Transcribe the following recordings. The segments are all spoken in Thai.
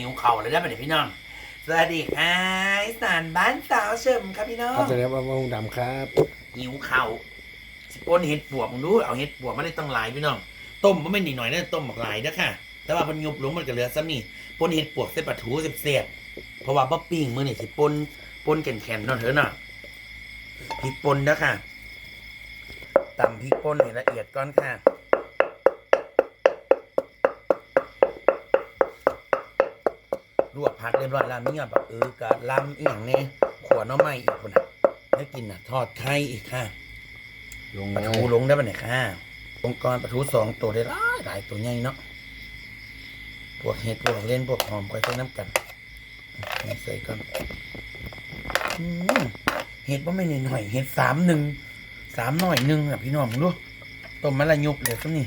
หิวเข่าวเลยได้ปะเนี่ยพี่น้อง สวัสดีค่ะอีสานบ้านสาวเฉิมครับพี่น้อครับงแสดงว่าองดำครับหิวเข่าวสิปนเห็ดปวกมึงดูเอาเห็ดปวกมาได้ตั้งหลายพี่น้อง ต้มมันไม่นิดหน่อยนะต้มหมากหลายนะค่ะ แต่ว่ามันยุบลงมันก็เหลือซ้ำนี่ปนเห็ดปวกเส้นปลาทูเสียบๆเพราะว่าบ๊อบปิ้งมือนี่สิปนปนแข็งๆเนาะเถอะเนาะพริกปนนะค่ะตำพริกปนให้ละเอียดก่อนค่ะ ลวกผักเรียบร้อยแล้วมียอดแบบเออกะลำอีหยังเนี่ยขวดน้ำไม้อีกคนน่ะได้กินอะ ทอดไข่อีกค่ะลงปลาทูลงได้ปะเนี่ยค่ะลงกรปลาทูสองตัวได้หลายหลายตัวใหญ่เนาะพวกเห็ดพวกเล่นพวกหอมคอยใส่น้ำกันนี่ใส่ก่อนอืมเห็ดว่าไม่หน่อยๆเห็ดสามหนึ่งสามหน่อยหนึ่งอะพี่น้องดูต้มมะละยุบเดี๋ยวสักนี่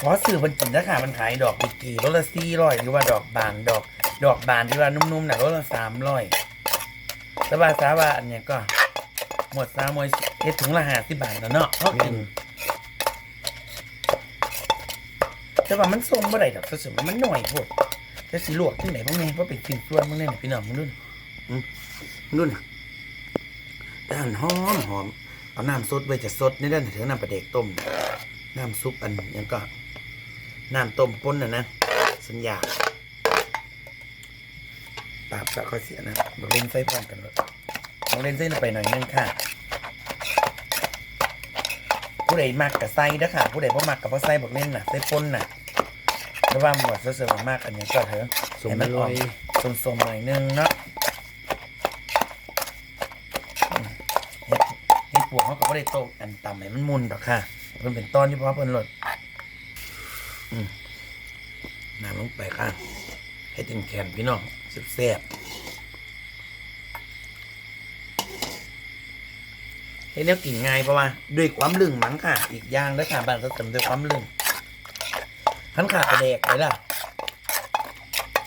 ขอสื่อมันกินนะค่ะมันขายดอกบิกกี้รถละสี่ร้อยหรือว่าดอกบานดอก ดอกบานที่ว่านุ่มๆน่ะรถละสามร้อยสบายสาว่าอันเนี้ยก็หมดซามวยเฮ็ดถุงละห้าสิบบาทแล้วเนาะเขากินแต่ว่ามันทรงเมื่อไหร่ดอกสมมันหน่อยโพดจะสีลวกที่ไหนพวกนี้เพราะเป็นกินส่วนมึงเนี่ยพี่น้องมึงดูอืมมึงดูนด้านหอมหอมเอาน้ำซดไว้จะซดนี่ด้านถึงน้ำปลาเด็กต้ม น้ำซุปอันยังก็ น้ำต้มป้นนะนะ สัญญาปราบสะข้อเสียนะบอกเล่นไส้พร้อมกันเลยบอกเล่นไส้ลงไปหน่อยนึงค่ะผู้ใดมักกับไส้นะค่ะ ผู้ใดบ่มักกับบ่ไส้บอกเล่นน่ะไส้ป้นน่ะแต่ว่าหมวดเสือๆมากอันนี้ก็เถอะสมให้มันลอออกยสมๆหน่อยนึงเนาะอืมเฮ็ดเฮ็ดปวกเขาก็บ่ได้โตอันต่ำให้มันมุนดอกค่ะเพิ่นเป็นตอนที่เพราะเพิ่นหลดอืมน้ำลงไปค่ะ ให้เต็มแขนพี่น้องแซ่บเฮ็ดแล้วกินง่ายเพราะว่าด้วยความลึงมั้งค่ะ อีกอย่างแล้วค่ะบางก็เต็มด้วยความลึงขันขาดกระเดกไปล่ะ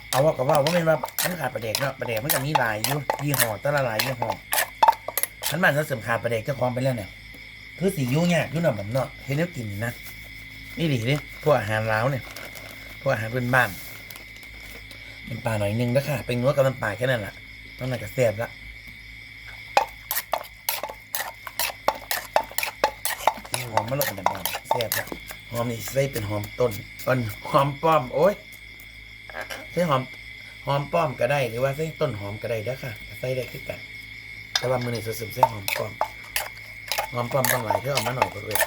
เอาว่ากับว่าว่าเป็นว่าขันขาดประเดกเนาะประเดกมันก็มีลายอยู่ยี่ห้อแต่ละลายยี่ห้อขันบ้านเขาเสริมขาดประเดกเจ้าของไปแล้วเนี่ยคือสียุ่งยากยุ่งหน่อยแบบเนาะเฮ็ดแล้วกินนะนี่ดิเนี่ยพวกอาหารล้าวเนี่ยพวกอาหารพื้นบ้าน เป็นปลาหน่อยนึงนะค่ะเป็นนัวกับน้ำปลาแค่นั้นแหละต้องน่าจะแซ่บละหอมมะละกอแบบบ้านแซ่บละหอมนี่ใส่เป็นหอมต้นต้นหอมป้อมโอ้ยใส่หอมหอมป้อมก็ได้หรือว่าใส่ต้นหอมก็ได้เด้อค่ะใส่ได้คือกันแต่ว่ามือนี่สมใส่หอมป้อมหอมป้อมต้องหลายเท่าเอามาหน่อยก็เลย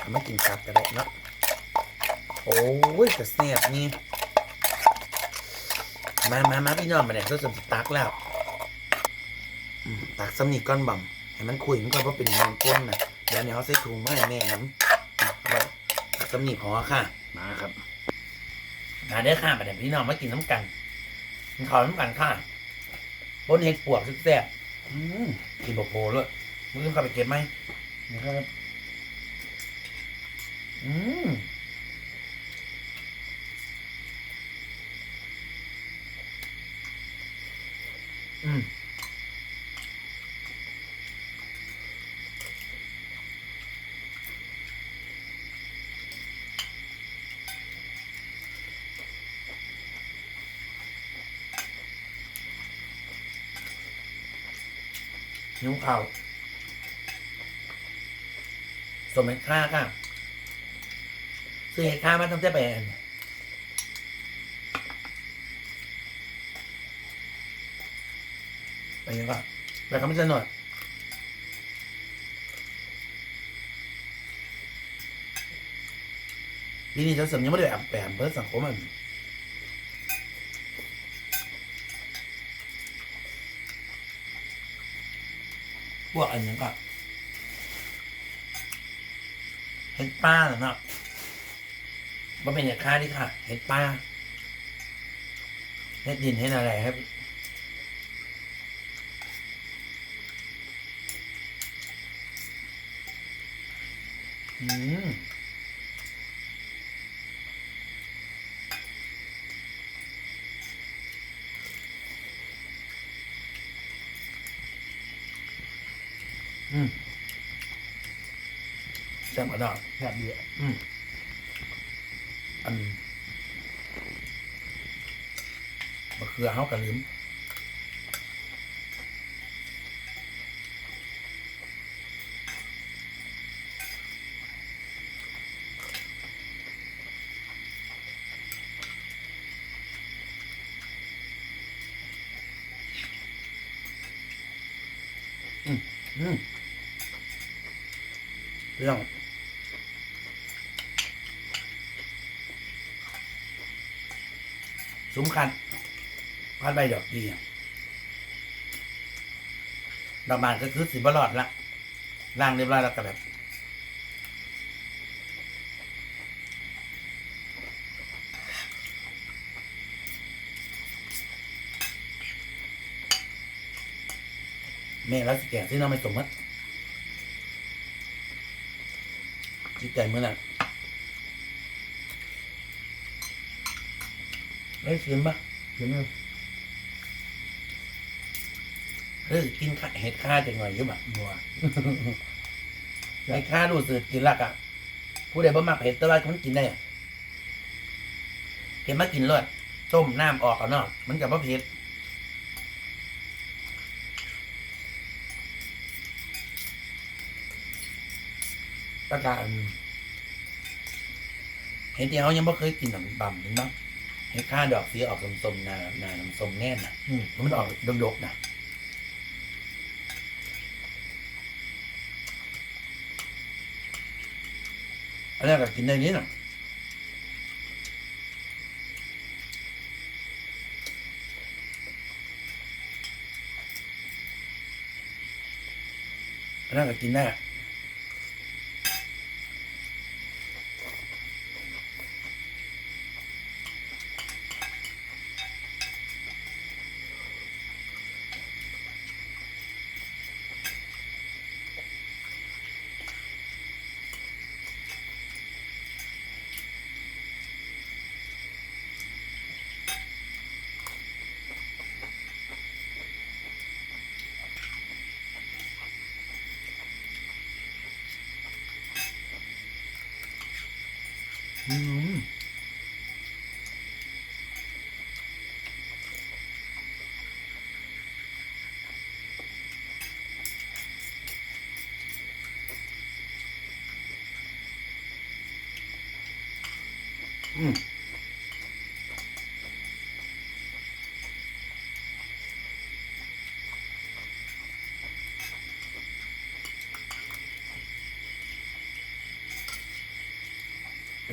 เอามากินกับก็ได้เนาะโอ้ยแต่แซ่บนี่ มามามาพี่น้องมาเนี่ยก็สมตักแล้วอืมตักสำนีก้อนบ่มให้มันคุยมันก็เพราะเป็นมันก้นนะเดี๋ยวเนี่ยเขาใส่ถุงมาให้แม่น้ำอะเอาไว้ตักสำนีพอค่ะ มาครับมาได้อค่ะมาเดี๋ยวพี่น้องมากินน้ำกันกินข้าวน้ำกันค่ะบนเห็ดปวกแซ่บๆอืมกินโบโบเลยมึงเข้าไปเก็บไหมนะครับอืม นิ้วเข่าสมเห็ดค่าค่ะซื้อเห็ดค่ามาตั้งแต่ไปอันไปยังก็ไปคำไม่สนหน่อยปีนี้เจ้าสมยังไม่ได้แอบแปมเพื่อสังคมมัน วกอันนี้ก็เห็ดป้าเหรอเนาะว่าเป็นอย่างค่านี่ค่ะ เห็ดป้าเห็ดดินเห็ดอะไรครับอืม อืมแซ่บกระดอกแบบเยอะอืมอันมะเขือเฮากระลืมอืมอืม เรื่องสำคัญพัดใบดอกดีอะดอกบานก็คือสิบรอดละล่างเรียบร้อยแล้วก็แบบแม่แล้วสิแก่ที่น้องไม่สมมติ ใจเมื่อนั้นได้ชิมปะเห็นไหมเฮ้ยกินข้าเห็ดข้าจังหน่อยอยุ่บะบัวไอ้ข้าดูสืดกินลักอะผู้ใดบ่มักเผ็ดแต่ว่ามันกินได้อะเก็บมากินเลยต้มน้ำออกเอาเนาะมันกับว่าเผ็ดตะการ เห็นที่เขายังไม่เคยกินหนังบำถึงเนาะเห็ดข้าดอกสีออกส้มๆหนาหนาน้ำส้มแน่นน่ะอืมมันออกดกๆนะอันนี้ก็กินได้นี้นะอันนั้นก็กินได้ อะอืมอืม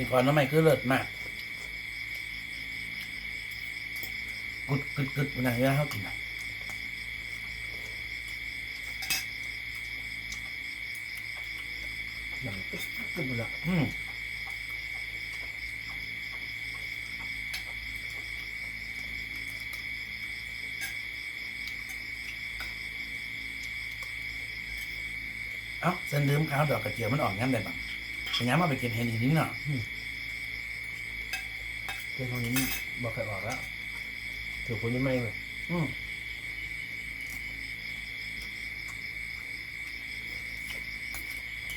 นความน้ำใหม่คือเลิศมากกึดกึดกึดวันไหนเวลาเขากินอะย่างตึ๊บตึ๊บละอืมเอ้าเส้นลืมข้าวดอกกระเจียวมันออกงั้นได้บ้าง ไปย้ำมาไปเก็บเห็ดอีกนิดหน่อยเจ้าคนนี้บอกใครออกแล้วถือคนนี้ไม่เลยอืม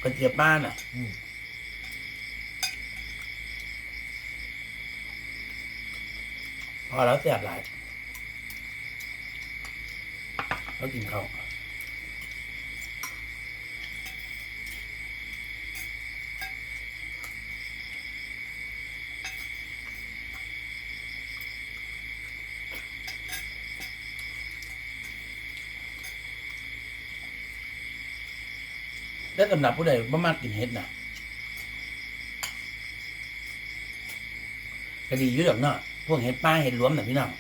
กระเจี๊ยบบ้านอะอืมพอแล้วเสียบหลายแล้วกินข้าว ได้สำหรับผู้ใดบ่มากกินเห็ดนะก็ดีอยู่ดอกเนาะพวกเห็ดป้าเห็ดหลวมน่ะพี่น้อง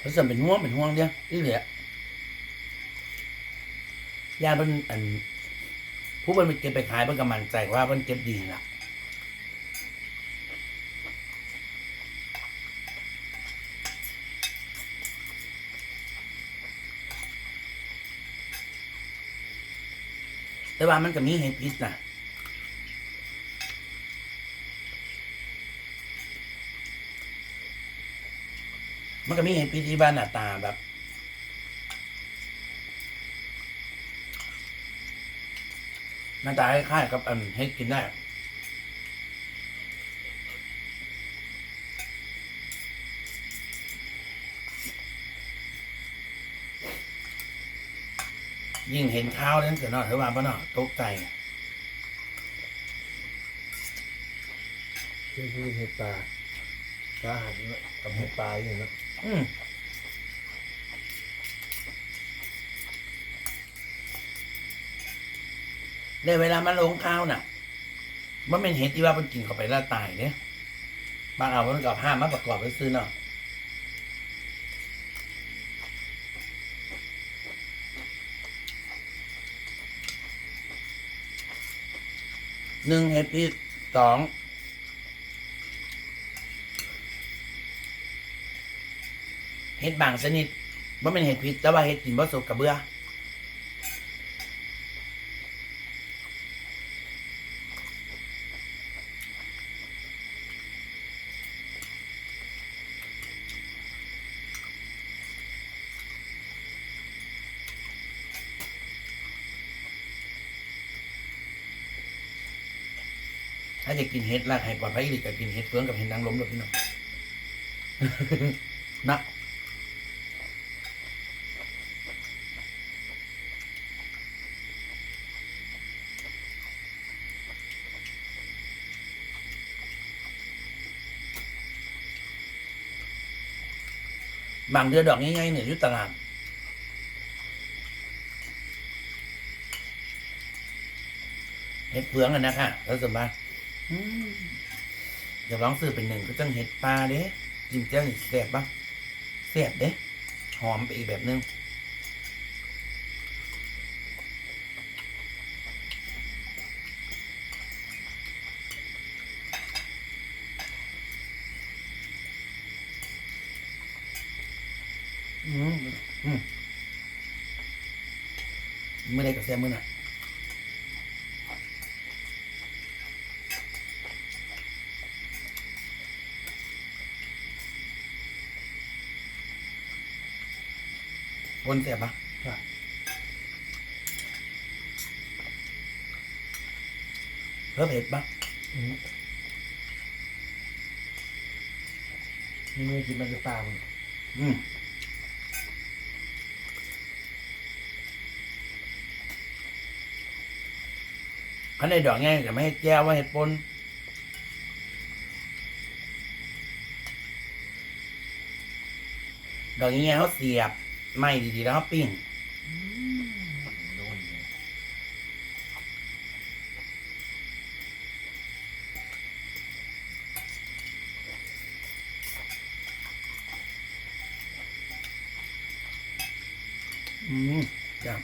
ผสมเป็นห่วงเป็นห่วงเดียวนี่เหลือยาเป็นอันผู้เป็นเก็บไปขายเป็นกำมันใจว่าเป็นเก็บดีล่ะ ว่ามันก็มีเห็ดพิษนะมันก็มีเห็ดพิษที่บ้านหน้าตาแบบหน้าตาคล้ายๆกับอันเห็ดกินได้ ยิ่งเห็นข้าวนั้นเสียเนาะเธอว่าปะเนาะตกใจที่ที่เห็ดปลาปลาหันเนาะกับเห็ดปลาอย่างเนาะอืมในเวลามาลงข้าวน่ะมันเป็นเห็ดที่ว่ามันกินเข้าไปแล้วตายเนี่ยบางเอามันกับห้ามมาประกอบไว้ซื้อเนาะ หนึ่งเห็ดพิษสองเห็ดบางชนิดว่าเป็นเห็ดพิษแต่ว่าเห็ดกินบ่สุกกับเบื่อ ห็ดละให้ปลอดภัยดีกับกินเห็ดเฟืองกับเห็ดนางรมหรอกพี่น้องนะบางเดือนดอกง่ายๆเนี่ยยู่ตลาดเห็ดเฟืองอะนะคะแล้วสมบัติ เดี๋ยวลองซื้อเป็นหนึ่งก็ต้องเห็ดปลาเด้จิ้มแจ่วนี่แซ่บปะแซ่บเด้หอมไปอีกแบบนึงอืมอืมเมื่อไรกับแซ่บมื่อน่ะ วนเสียบปะครับเพิ่มเผ็ดปะอืมนี่ไม่กินมันจะตามอืมขันในดอกง่ายแต่ไม่ให้แจ้วว่าเห็ดปนดอกง่ายๆเขาเสียบ ไม่ดีๆแล้วปิ้งโดนเลยอืมจ้ะ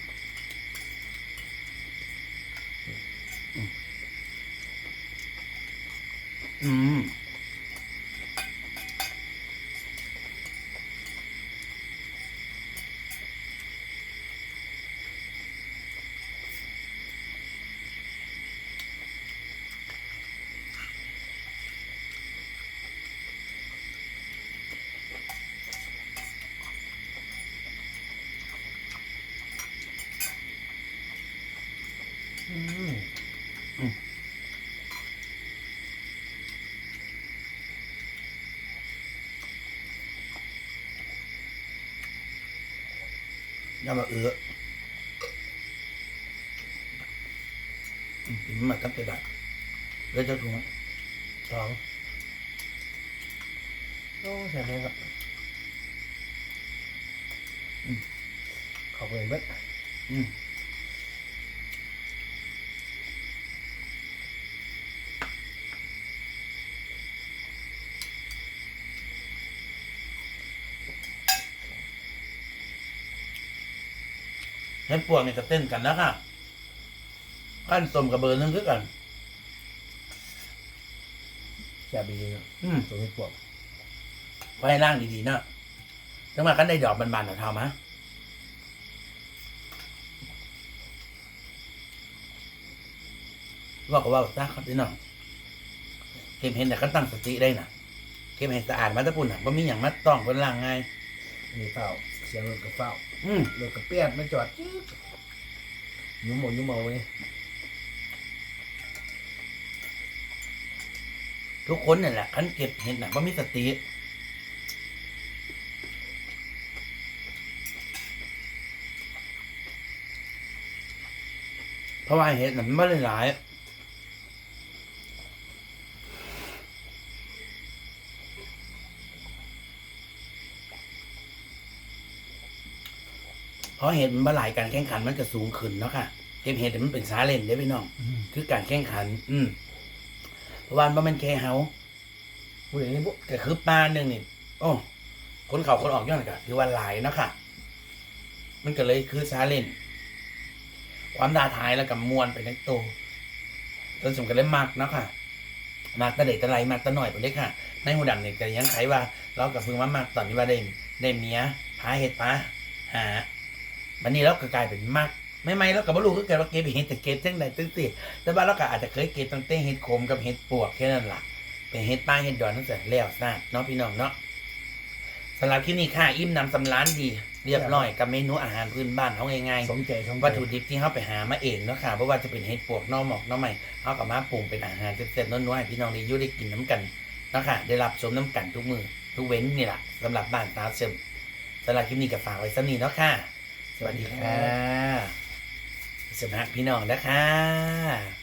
อย่ามาเอืออืมกินมาตั้งแต่ดักแล้วจะถุงสองโอ้ใช่ไหมครับขอบคุณเบิดอืม ห็นปวกเนี่ยก็เต้นกันนะค่ะขั้นสมกับเบอร์นึงคือกัน แซ่บดีเนาะอืมตัวนี้ปวกไว้ให้ร่างดีๆเนาะจังหวะกันได้ดอกบานๆหน่อยเท่ามะว่าก็ว่าจ้าครับพี่น้องเก็บเห็นแต่ก็ตั้งสติได้น่ะ เก็บเห็นสะอาดมาแตะปุ่นอะว่ามีอย่างมัดต้องเป็นล่างไงมีเฝ้าเสียงรถกับเฝ้าอืมรถกับเปียดมันจอดจิ๊บยุ่มหมดยุ่มเมาเลยทุกคนเนี่ยแหละคันเก็บเห็นน่ะว่ามีสติราะว่าเห็ดน่ะมันไม่ได้หลาย เพราะเห็ดมันบ่หลายการแข่งขันมันก็สูงขึ้นเนาะค่ะเก็บเห็ดเนี่ยมันเป็นสาเล่นได้อพี่น้อง คือการแข่งขัน อืมเพราะว่ามันเป็นแค่เฮาพูดอย่างนี้ปุ๊บก็คือปลาหนึ่งนี่โอ้คนเขาคนออกย้อนกันถือว่าหลายเนาะค่ะ มันก็เลยคือซาเล่น ความท้าทายแล้วกับมวลไปทั้งตัวจนสมกันเลยมักเนาะค่ะมักแตะเด็กแตะไรมักแตะหน่อยไปเลยค่ะ ในหูดังเนี่ยก็ยังไขว่า เรากับเพิ่งว่ามักตอนที่ว่าได้ได้เมียหาเห็ดปลาหา วันนี้เราก็กลายเป็นมักไม่ไม่แล้วกับบลูก็เกิดว่าเก็บเห็ดแต่เก็บจังใดตึ้งสิแต่ว่าเราก็อาจจะเคยเก็บตั้งแต่เห็ดโคมกับเห็ดปวกแค่นั้นล่ะเป็นเฮ็ดป้าเฮ็ดดอนตั้งแต่แล้วซะเนาะพี่น้องเนาะสำหรับคลิปนี้ค่ะอิ่มหนำสำร้านดี เรียบร้อยกับเมนูอาหารพื้นบ้านเขาง่ายสมใจสมๆใจวัตถุดิบที่เขาไปหามาเองเนาะค่ะเพราะว่าจะเป็นเห็ดปวกหน่อหมอกหน่อใหม่เขากับมาปรุงเป็นอาหารเสร็จๆน้อยๆให้พี่น้องได้อยุ่ได้กินน้ำกันเนาะค่ะได้รับชมน้ำกันทุกมือทุกเว้นนี่แหละสำหรับบ้านตาเซมสำหรับคลิปนี้ก็ฝากไว้สักนี้เนาะค่ะ สวัสดีค่ะสวัสดีพี่น้องนะคะ